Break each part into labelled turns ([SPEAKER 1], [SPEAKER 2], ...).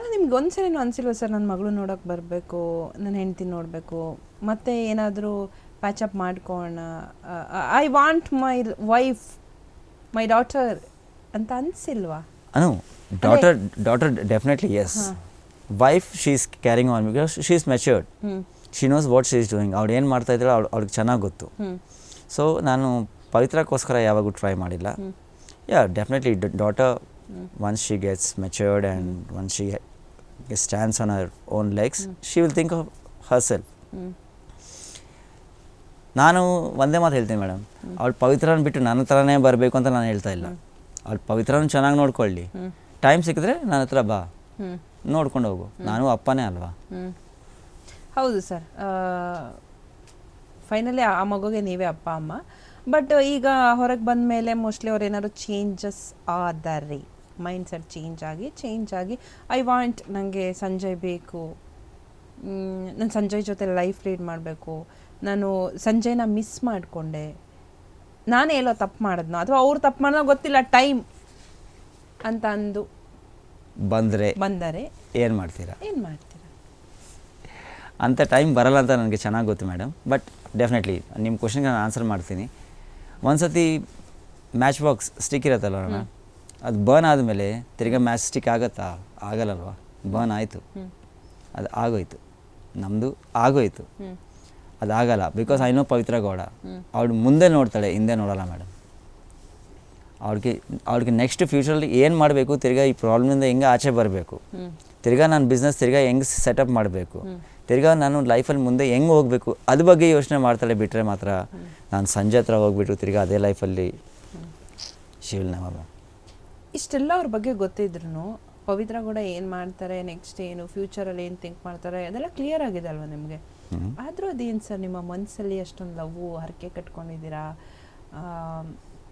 [SPEAKER 1] ಅಲ್ಲ ನಿಮ್ಗೆ ಒಂದ್ಸರಿನೂ ಅನಿಸಿಲ್ವ ಸರ್ ನನ್ನ ಮಗಳು ನೋಡೋಕೆ ಬರಬೇಕು ನನ್ನ ಹೆಂಡತಿ ನೋಡಬೇಕು ಮತ್ತೆ ಏನಾದರೂ patch up ಮಾಡ್ಕೋಣ I want my wife my daughter ಅಂತ ಅನಿಸಿಲ್ವಾ?
[SPEAKER 2] ಅನು daughter daughter definitely yes wife she is caring on because she is matured she knows what she is doing ಅವ್ಳು ಏನು ಮಾಡ್ತಾ ಇದ್ದಾಳೆ ಅವ್ಳು ಅವ್ಳಿಗೆ ಚೆನ್ನಾಗಿ ಗೊತ್ತು. ಸೊ ನಾನು ಪವಿತ್ರಕ್ಕೋಸ್ಕರ ಯಾವಾಗೂ ಟ್ರೈ ಮಾಡಿಲ್ಲ. Yeah definitely daughter once she gets matured and once she stands on her own legs, mm. she will think of
[SPEAKER 1] herself.
[SPEAKER 2] ನಾನು ಒಂದೇ ಮಾತು ಹೇಳ್ತೀನಿ ಮೇಡಮ್. ಅವಳು ಪವಿತ್ರನ ಬಿಟ್ಟು ನನ್ನ ಥರನೇ ಬರಬೇಕು ಅಂತ ನಾನು ಹೇಳ್ತಾ ಇಲ್ಲ. ಅವಳು ಪವಿತ್ರನ ಚೆನ್ನಾಗಿ ನೋಡ್ಕೊಳ್ಳಿ. ಟೈಮ್ ಸಿಕ್ಕಿದ್ರೆ ನನ್ನ ಹತ್ರ ಬಾ. ನೋಡ್ಕೊಂಡು ಹೋಗು. ನಾನು ಅಪ್ಪನೇ ಅಲ್ವಾ?
[SPEAKER 1] ಹೌದು ಸರ್. ಫೈನಲಿ ಆ ಮಗುಗೆ ನೀವೇ ಅಪ್ಪ ಅಮ್ಮ. ಬಟ್ ಈಗ ಹೊರಗೆ ಬಂದ ಮೇಲೆ ಮೋಸ್ಟ್ಲಿ ಅವ್ರು ಏನಾದ್ರು ಚೇಂಜಸ್ ಆದರೆ ಮೈಂಡ್ ಸೆಟ್ ಚೇಂಜ್ ಆಗಿ ಚೇಂಜ್ ಆಗಿ ಐ ವಾಂಟ್ ನನಗೆ ಸಂಜಯ್ ಬೇಕು. ನಾನು ಸಂಜಯ್ ಜೊತೆ ಲೈಫ್ ಲೀಡ್ ಮಾಡಬೇಕು. ನಾನು ಸಂಜಯ್ನ ಮಿಸ್ ಮಾಡಿಕೊಂಡೆ. ನಾನು ಎಲ್ಲೋ ತಪ್ಪು ಮಾಡಿದ್ನೋ ಅಥವಾ ಅವ್ರು ತಪ್ಪು ಮಾಡೋ ಗೊತ್ತಿಲ್ಲ ಟೈಮ್ ಅಂತ ಅಂದು
[SPEAKER 2] ಬಂದರೆ
[SPEAKER 1] ಬಂದರೆ
[SPEAKER 2] ಏನು ಮಾಡ್ತೀರಾ?
[SPEAKER 1] ಏನು ಮಾಡ್ತೀರಾ?
[SPEAKER 2] ಅಂಥ ಟೈಮ್ ಬರಲ್ಲ ಅಂತ ನನಗೆ ಚೆನ್ನಾಗಿ ಗೊತ್ತು ಮೇಡಮ್ ಬಟ್ ಡೆಫಿನೆಟ್ಲಿ ನಿಮ್ಮ ಕ್ವಶನ್ಗೆ ನಾನು ಆನ್ಸರ್ ಮಾಡ್ತೀನಿ. ಒಂದು ಸತಿ ಮ್ಯಾಚ್ ಬಾಕ್ಸ್ ಸ್ಟಿಕ್ ಇರತ್ತಲ್ಲ ಅದು ಬರ್ನ್ ಆದಮೇಲೆ ತಿರ್ಗಾ ಮ್ಯಾಚ್ ಸ್ಟಿಕ್ ಆಗತ್ತಾ? ಆಗಲ್ಲಲ್ವಾ? ಬರ್ನ್ ಆಯಿತು. ಅದು ಆಗೋಯ್ತು. ನಮ್ಮದು ಆಗೋಯ್ತು. ಅದು ಆಗಲ್ಲ. Because I know Pavithra Gowda. ಅವಳು ಮುಂದೆ ನೋಡ್ತಾಳೆ ಹಿಂದೆ ನೋಡಲ್ಲ ಮೇಡಮ್ ಅವ್ಳಿಗೆ ಅವ್ಳಿಗೆ ನೆಕ್ಸ್ಟ್ ಫ್ಯೂಚರಲ್ಲಿ ಏನು ಮಾಡಬೇಕು ತಿರ್ಗಾ ಈ ಪ್ರಾಬ್ಲಮಿಂದ ಹೆಂಗೆ ಆಚೆ ಬರಬೇಕು? ತಿರ್ಗಾ ನಾನು ಬಿಸ್ನೆಸ್ ತಿರ್ಗಾ ಹೆಂಗೆ ಸೆಟಪ್ ಮಾಡಬೇಕು? ತಿರ್ಗಾ ನಾನು ಲೈಫಲ್ಲಿ ಮುಂದೆ ಹೆಂಗೆ ಹೋಗಬೇಕು? ಅದ್ರ ಬಗ್ಗೆ ಯೋಚನೆ ಮಾಡ್ತಾಳೆ ಬಿಟ್ಟರೆ ಮಾತ್ರ ನಾನು ಸಂಜೆ ಹತ್ರ ಹೋಗ್ಬಿಟ್ಟು ತಿರ್ಗಾ ಅದೇ ಲೈಫಲ್ಲಿ ಶಿವಲ್ ನವ
[SPEAKER 1] ಇಷ್ಟೆಲ್ಲ ಅವ್ರ ಬಗ್ಗೆ ಗೊತ್ತಿದ್ರು ಪವಿತ್ರ ಕೂಡ ಏನು ಮಾಡ್ತಾರೆ ನೆಕ್ಸ್ಟ್ ಏನು ಫ್ಯೂಚರಲ್ಲಿ ಏನು ಥಿಂಕ್ ಮಾಡ್ತಾರೆ ಅದೆಲ್ಲ ಕ್ಲಿಯರ್ ಆಗಿದೆ ಅಲ್ವಾ ನಿಮಗೆ? ಆದರೂ ಅದೇನು ಸರ್ ನಿಮ್ಮ ಮನಸ್ಸಲ್ಲಿ ಅಷ್ಟೊಂದು ಲವ್ ಹರಕೆ ಕಟ್ಕೊಂಡಿದ್ದೀರಾ?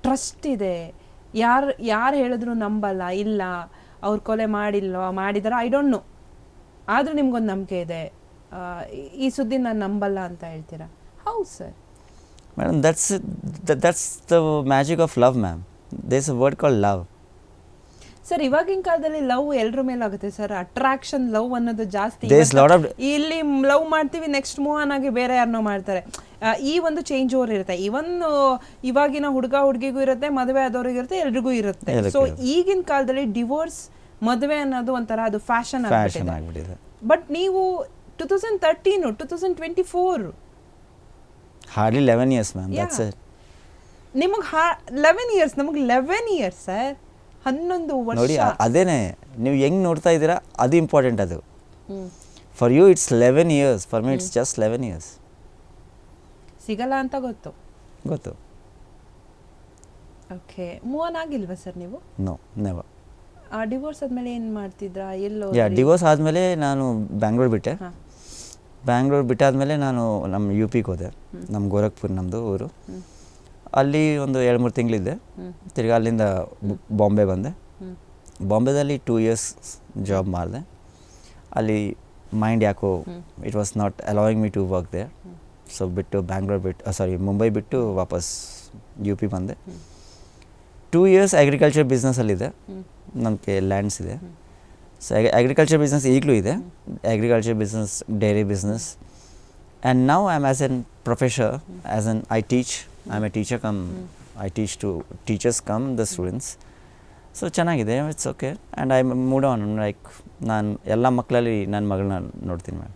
[SPEAKER 1] ಟ್ರಸ್ಟ್ ಇದೆ. ಯಾರು ಯಾರು ಹೇಳಿದ್ರು ನಂಬಲ್ಲ ಇಲ್ಲ ಅವ್ರು ಕೊಲೆ ಮಾಡಿಲ್ವ ಮಾಡಿದಾರ ಐ ಡೋಂಟ್ ನೋ ಆದರೂ ನಿಮ್ಗೊಂದು ನಂಬಿಕೆ ಇದೆ. ಈ- ಸುದ್ದಿ ನಾನು ನಂಬಲ್ಲ ಅಂತ ಹೇಳ್ತೀರಾ? ಹೌದು sir
[SPEAKER 2] madam that's that's the magic of love ma'am there's a word call love
[SPEAKER 1] sir ಇವಾಗಿನ ಕಾಲದಲ್ಲಿ ಲವ್ ಎಲ್ರ ಮೇಲೆ ಆಗುತ್ತೆ ಸರ್ ಅಟ್ರಾಕ್ಷನ್ ಲವ್ ಅನ್ನೋದು ಜಾಸ್ತಿ.
[SPEAKER 2] There lot of-
[SPEAKER 1] ಇಲ್ಲಿ ಲವ್ ಮಾಡ್ತೀವಿ ನೆಕ್ಸ್ಟ್ ಮೂವ್ ಆನ್ ಆಗಿ ಬೇರೆ ಯಾರನ್ನೋ ಮಾಡ್ತಾರೆ. ಆ, ಈ ಒಂದು ಚೇಂಜ್ ಓವರ್ ಇರುತ್ತೆ. ಇವನ್ ಇವಾಗಿನ ಹುಡುಗ ಹುಡುಗಿಗೂ ಇರುತ್ತೆ ಮದುವೆ ಆದವ್ರಿಗೂ ಇರುತ್ತೆ ಎಲ್ರಿಗೂ ಇರುತ್ತೆ.
[SPEAKER 2] ಎಲ್ರಿಗೂ
[SPEAKER 1] ಸೊ ಈಗಿನ ಕಾಲದಲ್ಲಿ ಡಿವೋರ್ಸ್ ಮದುವೆ ಅನ್ನೋದು ಒಂಥರ ಅದು ಫ್ಯಾಷನ್
[SPEAKER 2] ಫ್ಯಾಷನ್ ಆಗಿಬಿಟ್ಟಿದೆ.
[SPEAKER 1] ಬಟ್ ನೀವು two thousand thirteen two thousand twenty four
[SPEAKER 2] hardly eleven years ma'am that's. It
[SPEAKER 1] ನಿಮಗೆ ಹಾ ಲೆವೆನ್ ಇಯರ್ಸ್ ನಮಗೆ ಲೆವೆನ್ ಇಯರ್ಸ್ ಸರ್ ಹನ್ನೊಂದು
[SPEAKER 2] ನೋಡಿ
[SPEAKER 1] ವರ್ಷ.
[SPEAKER 2] ನೋಡಿ ಅದೇನೇ ನೀವು ಹೆಂಗೆ ನೋಡ್ತಾ ಇದ್ದೀರಾ ಅದು ಇಂಪಾರ್ಟೆಂಟ್ ಅದು.
[SPEAKER 1] ಹ್ಮ್.
[SPEAKER 2] For you it's eleven years for me it's just eleven years
[SPEAKER 1] ಸಿಗಲ್ಲ ಅಂತ ಗೊತ್ತು.
[SPEAKER 2] ಗೊತ್ತು.
[SPEAKER 1] ಓಕೆ ಮೂವ್ ಆನ್ ಆಗಿಲ್ವಾ ಸರ್ ನೀವು?
[SPEAKER 2] ನೋ ನೆವ
[SPEAKER 1] ಆ ಡಿವೋರ್ಸ್ ಆದ್ಮೇಲೆ ಏನು ಮಾಡ್ತಿದ್ರಾ? ಎಲ್ಲೋ
[SPEAKER 2] ಯಾ ಡಿವೋರ್ಸ್ ಆದಮೇಲೆ ನಾನು ಬ್ಯಾಂಗ್ಳೂರ್ ಬಿಟ್ಟೆ.
[SPEAKER 1] ಹಾಂ.
[SPEAKER 2] ಬ್ಯಾಂಗ್ಳೂರ್ ಬಿಟ್ಟಾದಮೇಲೆ ನಾನು ನಮ್ಮ ಯು ಪಿಗೆ ಹೋದೆ. ನಮ್ಮ ಗೋರಖ್ಪುರ್ ನಮ್ಮದು ಊರು. ಅಲ್ಲಿ ಒಂದು ಎರಡು ಮೂರು ತಿಂಗಳಿದ್ದೆ ತಿರ್ಗಿ ಅಲ್ಲಿಂದ ಬಾಂಬೆ ಬಂದೆ. ಬಾಂಬೆದಲ್ಲಿ ಟೂ ಇಯರ್ಸ್ ಜಾಬ್ ಮಾಡಿದೆ. ಅಲ್ಲಿ ಮೈಂಡ್ ಯಾಕೋ it was not allowing me to work there so ಬಿಟ್ಟು ಬ್ಯಾಂಗ್ಳೂರ್ ಬಿಟ್ಟು ಸಾರಿ ಮುಂಬೈ ಬಿಟ್ಟು ವಾಪಸ್ ಯು ಪಿ ಬಂದೆ. ಟೂ ಇಯರ್ಸ್ ಅಗ್ರಿಕಲ್ಚರ್ ಬಿಸ್ನೆಸ್ಸಲ್ಲಿದೆ ನಮಗೆ ಲ್ಯಾಂಡ್ಸ್ ಇದೆ. ಸೊ ಅಗ್ರಿಕಲ್ಚರ್ ಬಿಸ್ನೆಸ್ ಈಗಲೂ ಇದೆ. Agriculture business dairy business and now I am as an professor as an I teach I am a teacher cum I teach to teachers cum the students so ಚೆನ್ನಾಗಿದೆ it's okay and I moved on like ನಾನು ಎಲ್ಲ ಮಕ್ಕಳಲ್ಲಿ ನನ್ನ ಮಗಳನ್ನ ನೋಡ್ತೀನಿ ma'am